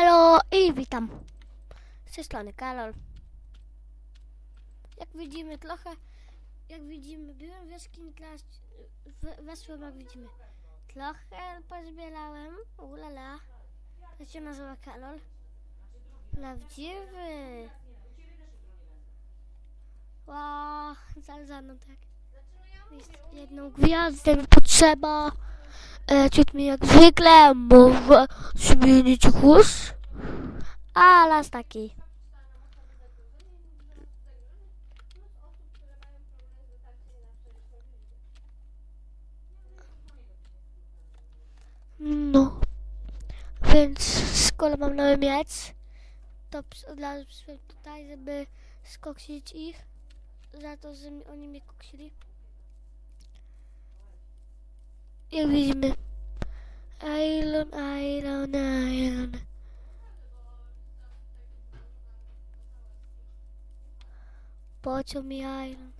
Elo i witam. Z tej strony Karol. Jak widzimy trochę, jak widzimy, byłem w jaskini teraz, jak widzimy. Trochę pozbierałem, ulala. To się nazywa Karol. Prawdziwy. Wow, zalzano tak. Jest jedną gwiazdę potrzeba. E, ciut mi jak zwykle mogę zmienić głos. A las taki. No. Więc skoro mam nowy miec, to od razu tutaj, żeby skoksić ich. Za to, że oni mnie koksili. Jak widzimy. Iron, iron, iron. Pociął mi iron.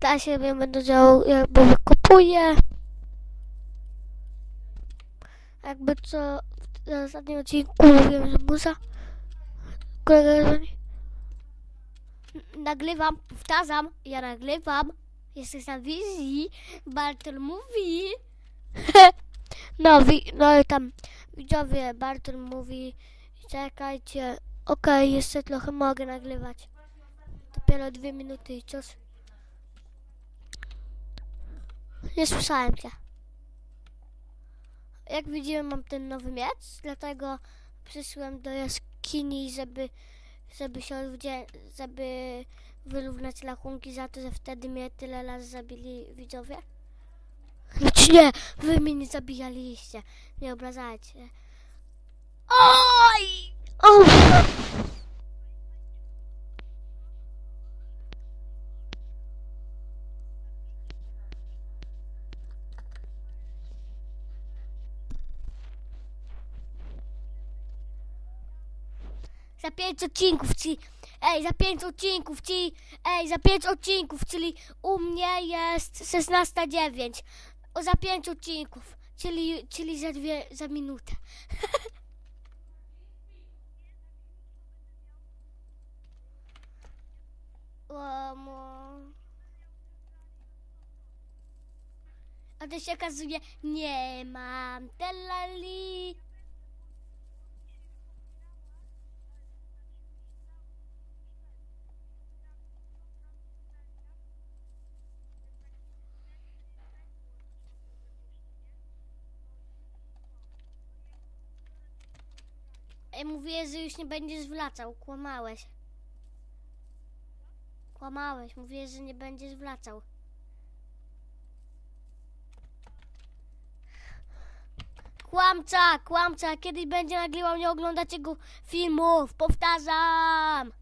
Dla siebie będę działał, jakby wykopuję. Jakby co w ostatnim odcinku mówiłem, że muza. Kolega dzwoni. Nagrywam, powtarzam, ja nagrywam. Jesteś na wizji. Bartel mówi. no, wi- no i tam widzowie, Bartel mówi. Czekajcie. Okej, jeszcze trochę mogę nagrywać. Dopiero dwie minuty i coś. Nie słyszałem cię. Jak widzimy, mam ten nowy miecz, dlatego przyszłem do jaskini, żeby, żeby się żeby wyrównać rachunki za to, że wtedy mnie tyle raz zabili widzowie. Znaczy nie, wy mnie nie zabijaliście. Nie obrażajcie. Oj! O! Za pięć odcinków ci. Ej, za pięć odcinków ci. Ej, za pięć odcinków, czyli u mnie jest 16.09. O, za pięć odcinków, czyli, czyli za dwie, za minutę. A to się okazuje, nie mam telali. Ej, mówię, że już nie będziesz wracał. Kłamałeś. Kłamałeś. Mówię, że nie będziesz wracał. Kłamca, kłamca. Kiedyś będzie nagrywał, nie oglądać jego filmów. Powtarzam.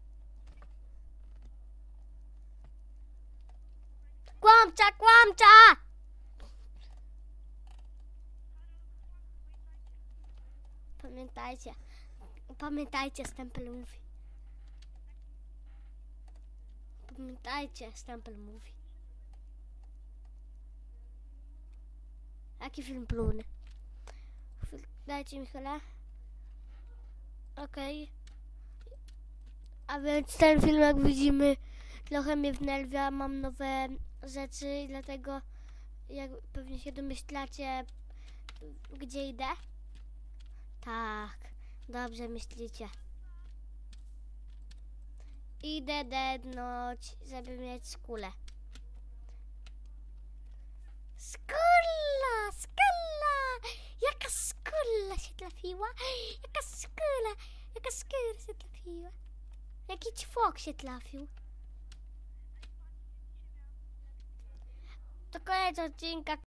Kłamca, kłamca! Pamiętajcie. Pamiętajcie, Stempel mówi. Pamiętajcie, Stempel mówi. Jaki film? Chwil- Dajcie mi chwilę. Okej. A więc ten film, jak widzimy, trochę mnie wnerwia. Mam nowe rzeczy i dlatego, jak pewnie się domyślacie, gdzie idę. Tak, dobrze myślicie. Idę dednąć, żeby mieć skulę. Skula, skula! Jaka skula się trafiła? Jaka skula? Jaka skyr się trafiła. Jaki ćwok się trafił. To koniec odcinka.